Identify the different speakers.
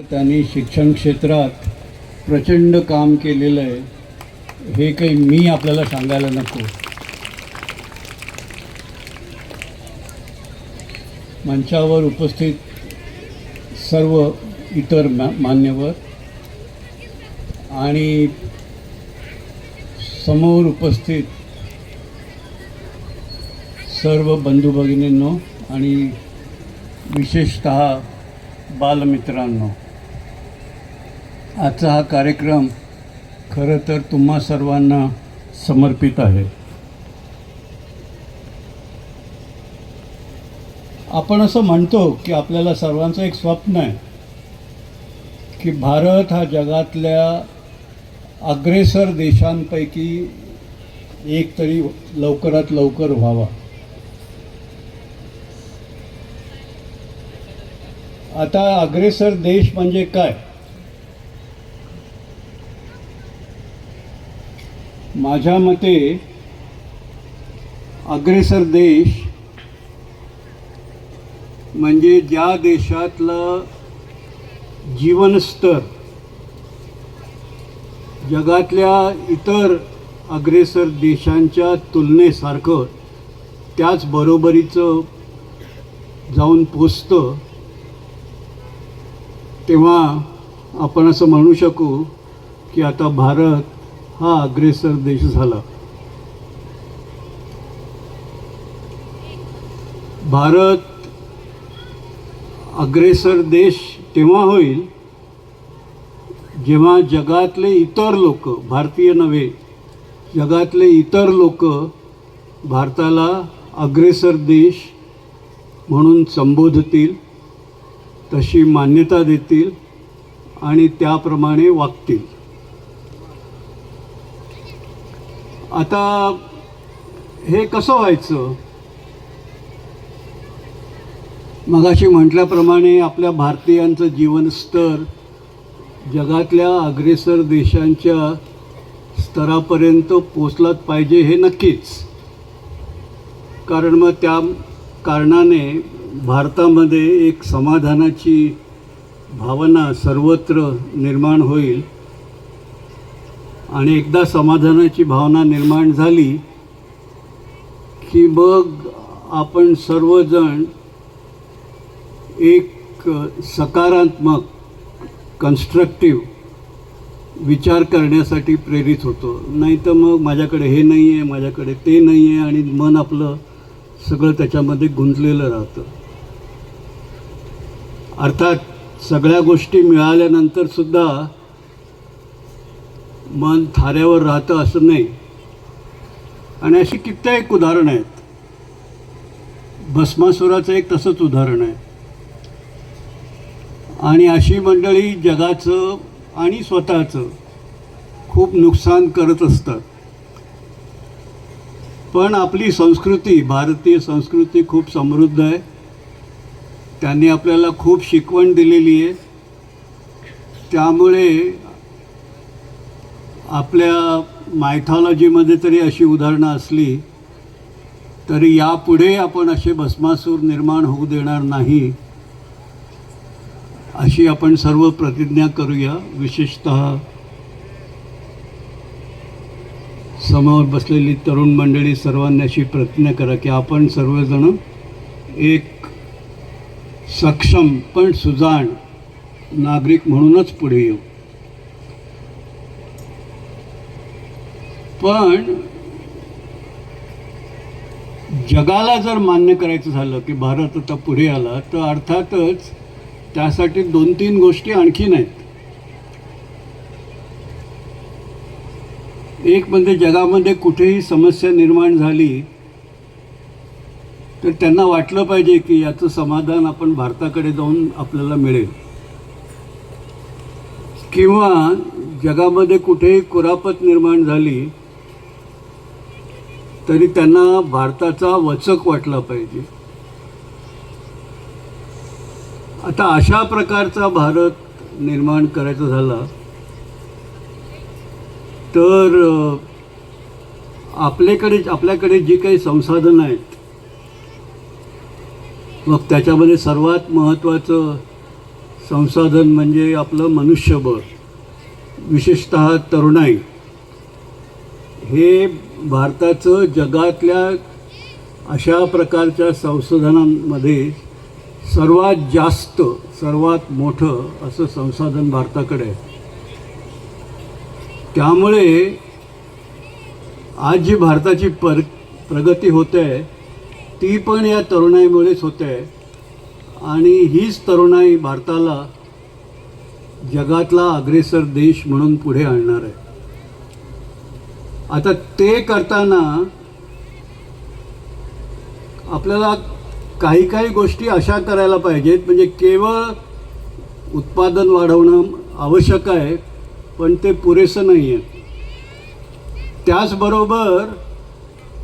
Speaker 1: त्यांनी शिक्षण क्षेत्रात प्रचंड काम केलेलं आहे. हे काही मी आपल्याला सांगायला नको. मंचावर उपस्थित सर्व इतर मा मान्यवर आणि समोर उपस्थित सर्व बंधू भगिनींनो आणि विशेषत बालमित्रांनो. आजचा हा कार्यक्रम खरं तर तुम्हा सर्वांना समर्पित आहे. आपण असं म्हणतो की आपल्याला सर्वांचं एक स्वप्न आहे की भारत हा जगातल्या अग्रेसर देशांपैकी एक तरी लवकरात लवकर व्हावा. आता अग्रेसर देश म्हणजे काय? माझ्या मते अग्रेसर देश म्हणजे ज्या देशातलं जीवनस्तर जगातल्या इतर अग्रेसर देशांच्या तुलनेसारखं त्याच बरोबरीचं जाऊन पोचतं तेव्हा आपण असं म्हणू शकू की आता भारत हा अग्रेसर देश झाला. भारत अग्रेसर देश तेव्हा होईल जेव्हा जगातले इतर लोक भारतीय नव्हे जगातले इतर लोक भारताला अग्रेसर देश म्हणून संबोधतील तशी मान्यता देतील आणि त्याप्रमाणे वागतील. आता हे कसं व्हायचं? मगाशी म्हटल्याप्रमाणे आपल्या भारतीयांचं जीवनस्तर जगातल्या अग्रेसर देशांच्या स्तरापर्यंत पोचलाच पाहिजे हे नक्कीच. कारण मग त्या कारणाने भारतामध्ये एक समाधानाची भावना सर्वत्र निर्माण होईल. आणि एकदा समाधानाची भावना निर्माण झाली की मग आपण सर्वजण एक सकारात्मक कन्स्ट्रक्टिव्ह विचार करण्यासाठी प्रेरित होतो. नाही तर मग माझ्याकडे हे नाही आहे माझ्याकडे ते नाही आहे आणि मन आपलं सगळं त्याच्यामध्ये गुंतलेलं राहतं. अर्थात सगळ्या गोष्टी मिळाल्यानंतरसुद्धा मन थाऱ्यावर राहतं असं नाही. आणि अशी कित्येक उदाहरणं आहेत. भस्मासुराचं एक तसंच उदाहरण आहे. आणि अशी मंडळी जगाचं आणि स्वतःचं खूप नुकसान करत असतात. पण आपली संस्कृती भारतीय संस्कृती खूप समृद्ध आहे. त्यांनी आपल्याला खूप शिकवण दिलेली आहे. त्यामुळे आपल्या मायथॉलॉजीमध्ये तरी अशी उदाहरणं असली तरी यापुढे आपण असे भस्मासूर निर्माण होऊ देणार नाही अशी आपण सर्व प्रतिज्ञा करूया. विशेषत समोर बसलेली तरुण मंडळी सर्वांनी अशी प्रतिज्ञा करा की आपण सर्वजण एक सक्षम पण सुजाण नागरिक म्हणूनच पुढे येऊ. पण जगाला जर मान्य करायचं झालं की भारत आता पुढे आला तर अर्थातच त्यासाठी दोन तीन गोष्टी आणखीन आहेत एक म्हणजे जगामध्ये कुठेही समस्या निर्माण झाली तर त्यांना वाटलं पाहिजे की याचं समाधान आपण भारताकडे जाऊन आपल्याला मिळेल. किंवा जगामध्ये कुठेही कुरापत निर्माण झाली तरी त्यांना भारताचा वचक वाटला पाहिजे. आता अशा प्रकारचा भारत निर्माण करायचा झाला तर आपल्याकडे आपल्याकडे जी काही संसाधनं आहेत मग त्याच्यामध्ये सर्वात महत्त्वाचं संसाधन म्हणजे आपलं मनुष्यबळ विशेषत तरुणाई. हे भारताचं जगातल्या अशा प्रकारच्या संशोधनांमध्ये सर्वात जास्त सर्वात मोठं असं संसाधन भारताकडे आहे. त्यामुळे आज जी भारताची पर प्रगती होते आहे ती पण या तरुणाईमुळेच होते. आहे आणि हीच तरुणाई भारताला जगातला अग्रेसर देश म्हणून पुढे आणणार आहे. आता ते करताना आपल्याला काही काही गोष्टी अशा करायला पाहिजेत म्हणजे केवळ उत्पादन वाढवणं आवश्यक आहे पण ते पुरेसं नाही आहे त्याचबरोबर